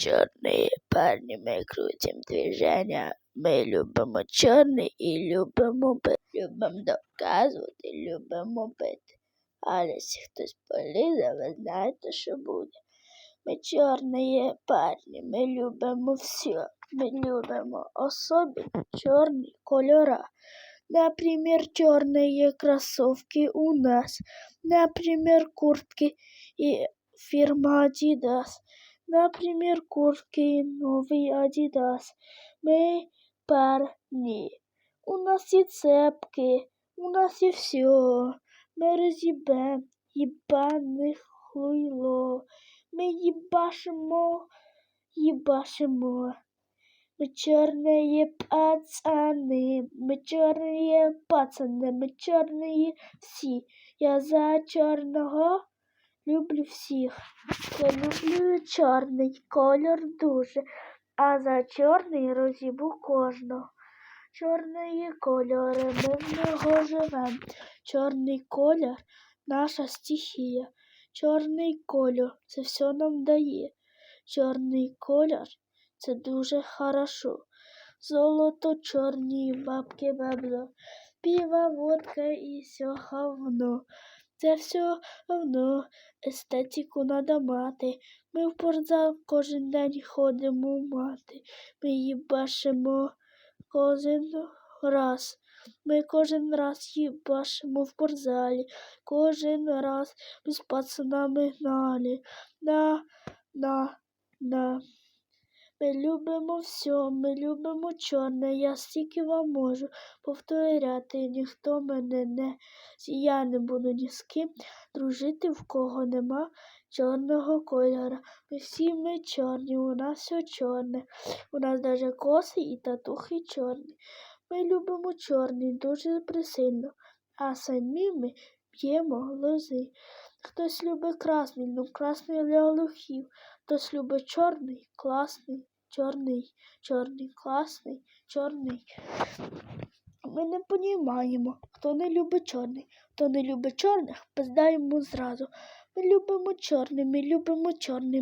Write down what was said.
чорні парні, ми крутим движення. Ми любимо чорний і любимо бити. Любимо доказувати, любимо бити. Але якщо хтось полізе, ви знаєте, що буде. Ми чорні парні, ми любимо все. Ми любимо особенно чорні кольора. Например, черные кроссовки у нас. Например, куртки и фирма Adidas. Например, куртки новый Adidas. Мы парни. У нас и цепки, у нас и все. Мы разъебем ебаных хуйло. Мы ебашимо, ебашимо. Мы черные пацаны, мы черные пацаны, мы черные всі. Я за чорного люблю всіх. Я люблю чорний колір дуже, а за чорний розібу кожного. Чорний кольор, ми в нього живем. Чорний колір наша стихія. Чорний колір це все нам дає. Чорний колір це дуже хорошо. Золото чорні бабки бабло, піва, водка і все говно. Це все говно, естетику надо мати. Ми в спортзал кожен день ходимо мати. Ми їбашимо кожен раз. Ми кожен раз їбашимо в спортзалі. Кожен раз ми з пацанами гнали. На, на, на. Ми любимо все, ми любимо чорне, я стільки вам можу повторяти, ніхто мене не я не буду ні з ким дружити, в кого нема чорного кольора. Ми всі ми чорні, у нас все чорне, у нас навіть коси і татухи чорні. Ми любимо чорний дуже присильно, а самі ми п'ємо лози. Хтось любить красний, ну красний для лохів, хтось любить чорний, класний чорний, чорний, класний, чорний. Ми не понімаємо, хто не любить чорний, хто не любить чорних, пиздаємо зразу. Ми любимо чорний, ми любимо чорний.